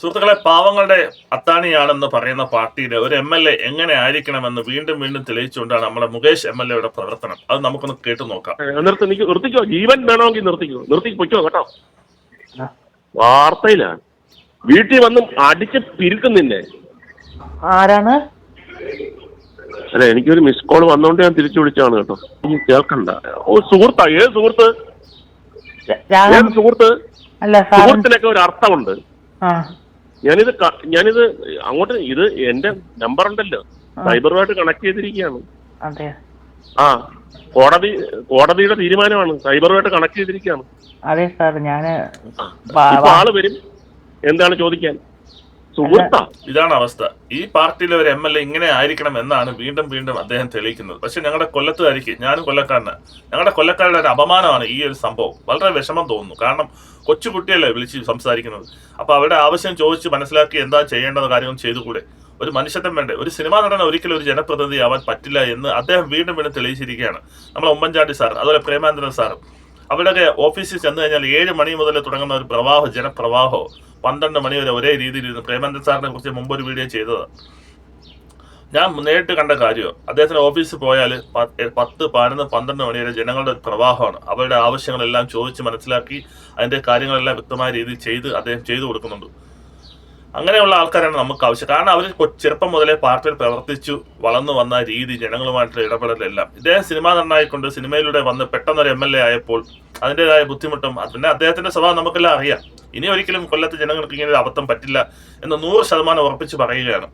സുഹൃത്തുക്കളെ പാവങ്ങളുടെ അത്താണിയാണെന്ന് പറയുന്ന പാർട്ടിയിലെ ഒരു എം എൽ എ എങ്ങനെ ആയിരിക്കണമെന്ന് വീണ്ടും വീണ്ടും തെളിയിച്ചുകൊണ്ടാണ് നമ്മുടെ മുകേഷ് എം എൽ എയുടെ പ്രവർത്തനം. അത് നമുക്കൊന്ന് കേട്ടു നോക്കാം. നിർത്തി നിക്ക് നിർത്തിക്കോ? ജീവൻ വേണമെങ്കിൽ നിർത്തിക്കോ? നിർത്തി പൊയ്ക്കോ കേട്ടോ? വാർത്തയിലാണ്. വീട്ടിൽ വന്ന് അടിച്ച് പിരിക്കും നിന്നെ ആരാണ്? അല്ല എനിക്കൊരു മിസ് കോൾ വന്നോണ്ട് ഞാൻ തിരിച്ചു വിളിച്ചാണ് കേട്ടോ. കേൾക്കണ്ട. ഓ സുഹൃത്താ ഏത് സുഹൃത്ത്? ര- രാഘവൻ ഏത് സുഹൃത്ത്? അല്ല സാർ സുഹൃത്തിനൊക്കെ ഒരു അർത്ഥമുണ്ട്. ആ. ഞാനിത് ഞാനിത് അങ്ങോട്ട് ഇത് എന്റെ നമ്പർ ഉണ്ടല്ലോ. സൈബറുമായിട്ട് കണക്ട് ചെയ്തിരിക്കുകയാണ്. ആ കോടതി കോടതിയുടെ തീരുമാനമാണ് സൈബറുമായിട്ട് കണക്ട് ചെയ്തിരിക്കുകയാണ്. അതെ സാർ. വാ- ആൾ വരും. എന്താണ് ചോദിക്കാൻ? സുഹൃത്താ ഇതാണ് അവസ്ഥ. ഈ പാർട്ടിയിലെ ഒരു എം എൽ എ ഇങ്ങനെ ആയിരിക്കണം എന്നാണ് വീണ്ടും വീണ്ടും അദ്ദേഹം തെളിയിക്കുന്നത്. പക്ഷെ ഞങ്ങളുടെ കൊല്ലത്തുകാരിക്ക് ഞാനും കൊല്ലക്കാരനാണ് ഞങ്ങളുടെ കൊല്ലക്കാരുടെ ഒരു അപമാനമാണ് ഈ ഒരു സംഭവം. വളരെ വിഷമം തോന്നുന്നു. കാരണം കൊച്ചുകുട്ടിയല്ലേ വിളിച്ച് സംസാരിക്കുന്നത്. അപ്പൊ അവരുടെ ആവശ്യം ചോദിച്ച് മനസ്സിലാക്കി എന്താ ചെയ്യേണ്ടത് കാര്യം ചെയ്തുകൂടെ. ഒരു മനുഷ്യത്വം വേണ്ടേ? ഒരു സിനിമാ നടൻ ഒരിക്കലും ഒരു ജനപ്രതിനിധി ആവാൻ പറ്റില്ല എന്ന് അദ്ദേഹം വീണ്ടും വീണ്ടും തെളിയിച്ചിരിക്കുകയാണ്. നമ്മളെ ഉമ്മൻചാണ്ടി സാർ അതുപോലെ പ്രേമാനന്ദൻ സാർ അവരുടെ ഓഫീസിൽ ചെന്ന് കഴിഞ്ഞാൽ ഏഴ് മണി മുതൽ തുടങ്ങുന്ന ഒരു പ്രവാഹം ജനപ്രവാഹവും പന്ത്രണ്ട് മണി വരെ ഒരേ രീതിയിൽ ഇരുന്ന് പ്രേമാനന്ദൻ സാറിനെ കുറിച്ച് മുമ്പ് ഒരു വീഡിയോ ചെയ്തത്. ഞാൻ നേരിട്ട് കണ്ട കാര്യം അദ്ദേഹത്തിന്റെ ഓഫീസിൽ പോയാൽ പത്ത് പതിനൊന്ന് പന്ത്രണ്ട് മണി വരെ ജനങ്ങളുടെ പ്രവാഹമാണ്. അവരുടെ ആവശ്യങ്ങളെല്ലാം ചോദിച്ച് മനസ്സിലാക്കി അതിന്റെ കാര്യങ്ങളെല്ലാം വ്യക്തമായ രീതിയിൽ ചെയ്ത് അദ്ദേഹം ചെയ്തു കൊടുക്കുന്നുണ്ട്. അങ്ങനെയുള്ള ആൾക്കാരാണ് നമുക്ക് ആവശ്യം. കാരണം അവർ ചെറുപ്പം മുതലേ പാർട്ടിയിൽ പ്രവർത്തിച്ചു വളർന്നു വന്ന രീതി ജനങ്ങളുമായിട്ടുള്ള ഇടപെടലെല്ലാം. ഇദ്ദേഹം സിനിമാ നടനായിക്കൊണ്ട് സിനിമയിലൂടെ വന്ന് പെട്ടെന്നൊരു എം എൽ എ ആയപ്പോൾ അതിന്റെതായ ബുദ്ധിമുട്ടും. പിന്നെ അദ്ദേഹത്തിന്റെ സ്വഭാവം നമുക്കെല്ലാം അറിയാം. ഇനി ഒരിക്കലും കൊല്ലത്തെ ജനങ്ങൾക്ക് ഇങ്ങനെ ഒരു അബദ്ധം പറ്റില്ല എന്ന് നൂറ് ശതമാനം ഉറപ്പിച്ച് പറയുകയാണ്.